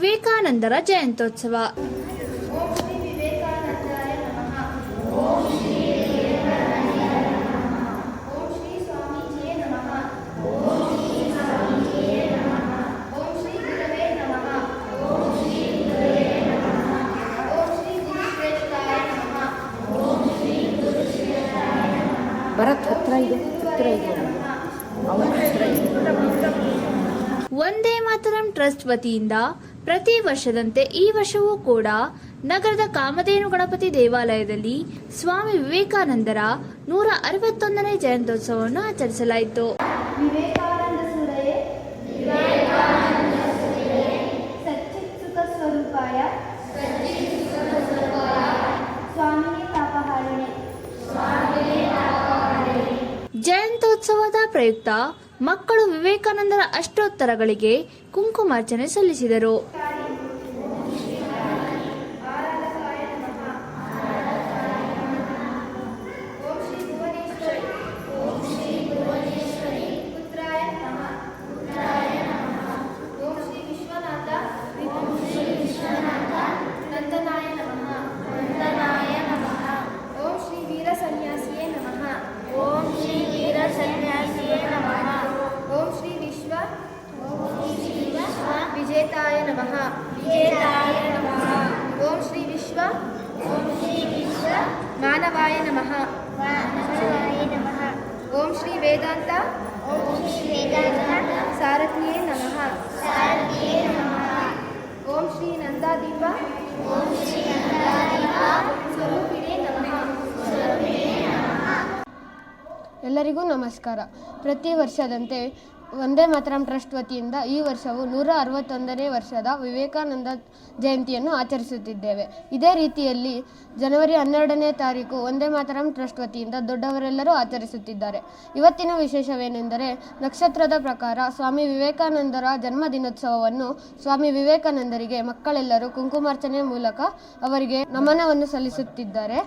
ವಿವೇಕಾನಂದರ ಜಯಂತ್ಯೋತ್ಸವ. ಭರತ್ ಹತ್ರ ಇದೆ ಹತ್ರ ಇದೆ. ಅವನ ಹತ್ರ ಇದೆ. ಒಂದೇ ಮಾತರಂ ಟ್ರಸ್ಟ್ ವತಿಯಿಂದ ಪ್ರತಿ ವರ್ಷದಂತೆ ಈ ವರ್ಷವೂ ಕೂಡ ನಗರದ ಕಾಮಧೇನು ಗಣಪತಿ ದೇವಾಲಯದಲ್ಲಿ ಸ್ವಾಮಿ ವಿವೇಕಾನಂದರ ನೂರ ಅರವತ್ತೊಂದನೇ ಜಯಂತ್ಯೋತ್ಸವವನ್ನು ಆಚರಿಸಲಾಯಿತು. ಜಯಂತ್ಯೋತ್ಸವದ ಪ್ರಯುಕ್ತ ಮಕ್ಕಳು ವಿವೇಕಾನಂದರ ಅಷ್ಟೋತ್ತರಗಳಿಗೆ ಕುಂಕುಮಾರ್ಚನೆ ಸಲ್ಲಿಸಿದರು ಓಂ ಶ್ರೀ ಭುವನೇಶ್ವರಿ ಓಂ ಶ್ರೀ ಭುವನೇಶ್ವರಿ ಪುತ್ರಾಯ ನಮಃ ಪುತ್ರಾಯ ನಮಃ ಓಂ ಶ್ರೀ ವಿಶ್ವನಾಥ ಓಂ ಶ್ರೀ ವಿಶ್ವನಾಥ ನಂದನಾಯ ನಮಃ ನಂದನಾಯ ನಮಃ ಓಂ ಶ್ರೀ ವೀರ ಸನ್ಯಾಸಿಯೇ ನಮಃ ಓಂ ಶ್ರೀ ವೀರ ಸನ್ಯಾಸಿಯೇ ನಮಃ ಓಂ ಶ್ರೀ ವಿಶ್ವ ಓಂ ಶ್ರೀ ವಿಶ್ವ ವಿಜೇತಾಯ ನಮಃ ವಿಜೇತಾಯ ನಮಃ ಓಂ ಶ್ರೀ ವಿಶ್ವ ಓಂ ಶ್ರೀ ವಿಶ್ವ ಮಾನವಾಯ ನಮಃ ಮಾನವಾಯ ನಮಃ ಓಂ ಶ್ರೀ ವೇದಾಂತ ಓಂ ಶ್ರೀ ವೇದಾಂತ ಸಾರಥಿಯೇ ನಮಃ ಸಾರಥಿಯೇ ನಮಃ ಓಂ ಶ್ರೀ ನಂದಾದೀಪ ಓಂ ಶ್ರೀ ನಂದಾದೀಪ ಸ್ವರೂಪಿಣೇ ನಮಃ ಸ್ವರೂಪಿಣೇ ನಮಃ ಎಲ್ಲರಿಗೂ ನಮಸ್ಕಾರ. ಪ್ರತಿ ವರ್ಷದಂತೆ ಒಂದೇ ಮಾತರಂ ಟ್ರಸ್ಟ್ ವತಿಯಿಂದ ಈ ವರ್ಷವು ನೂರ ಅರವತ್ತೊಂದನೇ ವರ್ಷದ ವಿವೇಕಾನಂದ ಜಯಂತಿಯನ್ನು ಆಚರಿಸುತ್ತಿದ್ದೇವೆ. ಇದೇ ರೀತಿಯಲ್ಲಿ ಜನವರಿ ಹನ್ನೆರಡನೇ ತಾರೀಕು ಒಂದೇ ಮಾತರಂ ಟ್ರಸ್ಟ್ ವತಿಯಿಂದ ದೊಡ್ಡವರೆಲ್ಲರೂ ಆಚರಿಸುತ್ತಿದ್ದಾರೆ. ಇವತ್ತಿನ ವಿಶೇಷವೇನೆಂದರೆ ನಕ್ಷತ್ರದ ಪ್ರಕಾರ ಸ್ವಾಮಿ ವಿವೇಕಾನಂದರ ಜನ್ಮ ದಿನೋತ್ಸವವನ್ನು ಸ್ವಾಮಿ ವಿವೇಕಾನಂದರಿಗೆ ಮಕ್ಕಳೆಲ್ಲರೂ ಕುಂಕುಮಾರ್ಚನೆ ಮೂಲಕ ಅವರಿಗೆ ನಮನವನ್ನು ಸಲ್ಲಿಸುತ್ತಿದ್ದಾರೆ.